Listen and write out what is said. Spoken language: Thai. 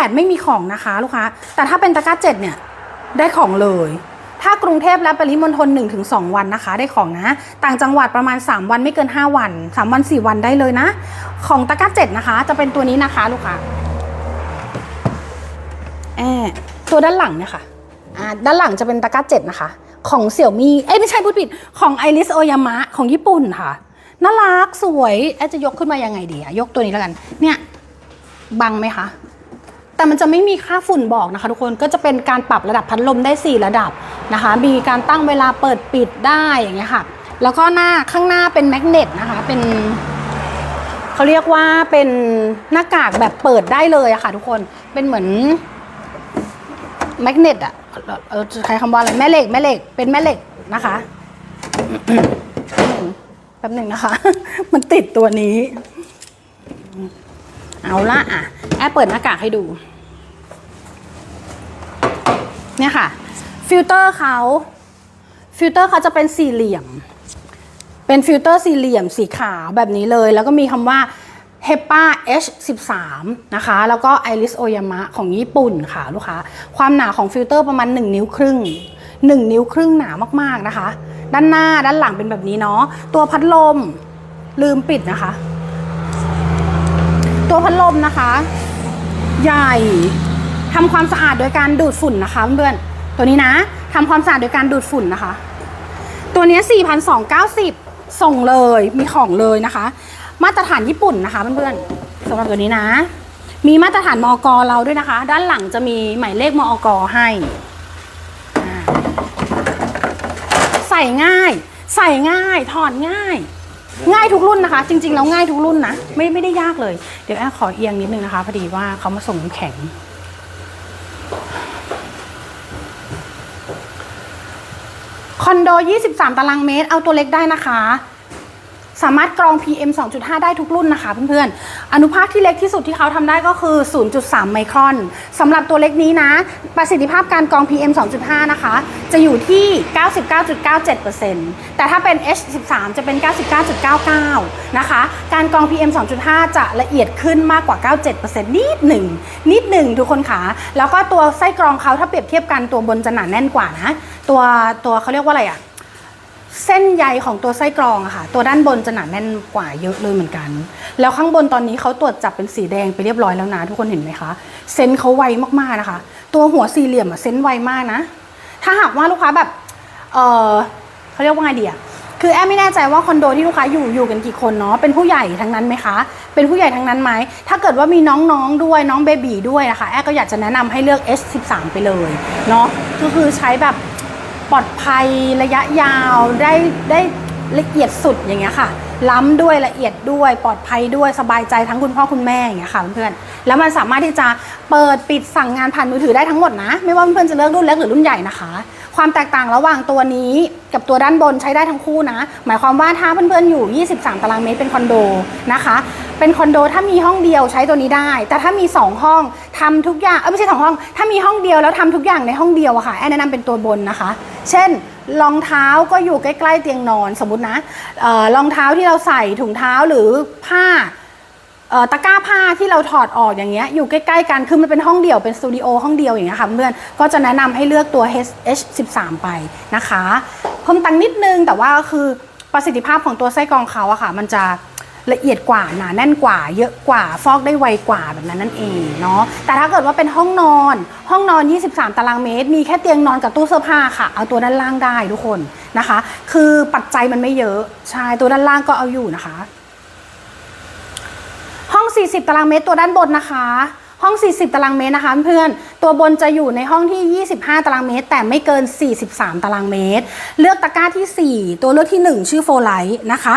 8 ไม่มีของนะคะลูกค้า แต่ถ้าเป็นตะกร้า7เนี่ยได้ของเลย ถ้ากรุงเทพและปริมณฑล1-2 วันนะคะ ได้ของนะ ต่างจังหวัดประมาณ 3 วันไม่เกิน 5 วัน 3 วัน 4 วันได้เลยนะ ของตะกร้า7นะคะ จะเป็นตัวนี้นะคะลูกค้าแอบตัวด้านหลังเนี่ยค่ะอ่าด้านหลังจะเป็นตะกร้า7นะคะ ของเสี่ยวมี่เอ้ยไม่ใช่พูดผิด ของไอริสโอยามะของญี่ปุ่นค่ะน่ารักสวยแอจะยกขึ้นมายังไงดีอะยกตัวนี้แล้วกัน เนี่ย บังไหมคะ แต่มันจะไม่มีค่าฝุ่นบอกนะคะ ทุกคนก็จะเป็นการปรับระดับพัดลมได้ 4 ระดับนะคะ มีการตั้งเวลาเปิดปิดได้อย่างเงี้ยค่ะ แล้วก็หน้าข้างหน้าเป็นแมกเนตนะคะ เป็นเขาเรียกว่าเป็นหน้ากากแบบเปิดได้เลยอะค่ะ ทุกคนเป็นเหมือนแมกเนตอะเออใช้คำว่าอะไรแม่เหล็กแม่เหล็กเป็นแม่เหล็กนะคะแป๊บหนึ่งนะคะ มันติดตัวนี้ เอาละอะแอปเปิดหน้ากากให้ดู เนี่ยค่ะ ฟิลเตอร์เขาฟิลเตอร์เขาจะเป็นสี่เหลี่ยม เป็นฟิลเตอร์สี่เหลี่ยมสีขาวแบบนี้เลย แล้วก็มีคำว่า HEPA H13 นะคะ แล้วก็ Iris Oyama ของญี่ปุ่นค่ะลูกค้า ความหนาของฟิลเตอร์ประมาณ 1 นิ้วครึ่ง 1 นิ้วครึ่งหนามากๆนะคะ ด้านหน้าด้านหลังเป็นแบบนี้เนาะ ตัวพัดลมลืมปิดนะคะ ตัวพัดลมนะคะ ใหญ่ทำความสะอาดโดยการดูดฝุ่นนะคะเพื่อนๆตัวนี้นะทำความสะอาดโดยการดูดฝุ่นนะคะ ตัวนี้4,290 ส่งเลยมีของเลยนะคะ มาตรฐานญี่ปุ่นนะคะเพื่อนๆสำหรับตัวนี้นะ มีมาตรฐานมอกเราด้วยนะคะ ด้านหลังจะมีหมายเลขมอกให้ใส่ง่าย ใส่ง่าย ถอดง่าย ง่ายทุกรุ่นนะคะ จริง ๆ แล้วง่ายทุกรุ่นนะไม่ไม่ได้ยากเลย เดี๋ยวแอบขอเอียงนิดนึงนะคะพอดีว่าเขามาส่งน้ำแข็ง คอนโด 23 ตารางเมตร เอาตัวเล็กได้นะคะ สามารถกรอง PM 2.5 ได้ทุกรุ่นนะคะเพื่อนๆ อนุภาคที่เล็กที่สุดที่เขาทำได้ก็คือ 0.3 ไมครอนสำหรับตัวเล็กนี้นะ ประสิทธิภาพการกรอง PM 2.5 นะคะ จะอยู่ที่ 99.97%แต่ถ้าเป็น H13 จะเป็น 99.99 นะคะ การกรอง PM 2.5 จะละเอียดขึ้นมากกว่า 97%นิดหนึ่งนิดหนึ่งทุกคนคะแล้วก็ตัวไส้กรองเขาถ้าเปรียบเทียบกันตัวบนจะหนาแน่นกว่านะ ตัวตัวเขาเรียกว่าอะไรอะ เส้นใยของตัวไส้กรองอะค่ะ ตัวด้านบนจะหนาแน่นกว่าเยอะเลยเหมือนกัน แล้วข้างบนตอนนี้เขาตรวจจับเป็นสีแดงไปเรียบร้อยแล้วนะทุกคนเห็นไหมคะ เซนเขาไวมากๆนะคะ ตัวหัวสี่เหลี่ยมอะเซนไวมากนะ ถ้าหากว่าลูกค้าแบบ เออเขาเรียกว่าไงดีอะคือแอมไม่แน่ใจว่าคอนโดที่ลูกค้าอยู่อยู่กันกี่คนเนาะ เป็นผู้ใหญ่ทั้งนั้นไหมคะ เป็นผู้ใหญ่ทั้งนั้นไหม ถ้าเกิดว่ามีน้องๆด้วยน้องเบบีด้วยนะคะ แอมก็อยากจะแนะนำให้เลือก S13 ไปเลยเนาะ ก็คือใช้แบบ ปลอดภัยระยะยาวได้ได้ละเอียดสุดอย่างเงี้ยค่ะ ล้ำด้วยละเอียดด้วยปลอดภัยด้วยสบายใจทั้งคุณพ่อคุณแม่อย่างเงี้ยค่ะเพื่อนๆแล้วมันสามารถที่จะเปิดปิดสั่งงานผ่านมือถือได้ทั้งหมดนะ ไม่ว่าเพื่อนๆจะเลือกรุ่นเล็กหรือรุ่นใหญ่นะคะ ความแตกต่างระหว่างตัวนี้กับตัวด้านบนใช้ได้ทั้งคู่นะ หมายความว่าถ้าเพื่อนๆอยู่ 23 ตารางเมตรเป็นคอนโดนะคะ เป็นคอนโดถ้ามีห้องเดียวใช้ตัวนี้ได้ แต่ถ้ามี 2 ห้องทำทุกอย่างเออไม่ใช่สองห้อง ถ้ามีห้องเดียวแล้วทำทุกอย่างในห้องเดียวอะค่ะแอนแนะนำเป็นตัวบนนะคะ เช่นรองเท้าก็อยู่ใกล้ๆเตียงนอนสมมตินะเอ่อรองเท้าที่เราใส่ถุงเท้าหรือผ้าตะกร้าผ้าที่เราถอดออกอย่างเงี้ยอยู่ใกล้ๆกันคือมันเป็นห้องเดี่ยวเป็นสตูดิโอห้องเดียวอย่างเงี้ยค่ะเพื่อนก็จะแนะนำให้เลือกตัว H13 ไปนะคะ เพิ่มตังนิดนึงแต่ว่าคือประสิทธิภาพของตัวไส้กรองเขาอะค่ะ มันจะ ละเอียดกว่าหนาแน่นกว่า เยอะกว่าฟอกได้ไวกว่าแบบนั้นนั่นเองเนาะแต่ถ้าเกิดว่าเป็นห้องนอน ห้องนอน 23 ตารางเมตร มีแค่เตียงนอนกับตู้เสื้อผ้าค่ะ เอาตัวด้านล่างได้ทุกคนนะคะ คือปัจจัยมันไม่เยอะใช่ตัวด้านล่างก็เอาอยู่นะคะ ห้อง 40 ตารางเมตรตัวด้านบนนะคะห้อง 40 ตารางเมตรนะคะเพื่อน ตัวบนจะอยู่ในห้องที่ 25 ตารางเมตร แต่ไม่เกิน 43 ตารางเมตร เลือกตะกร้าที่ 4 ตัวเลือกที่ 1 ชื่อโฟไลท์นะคะ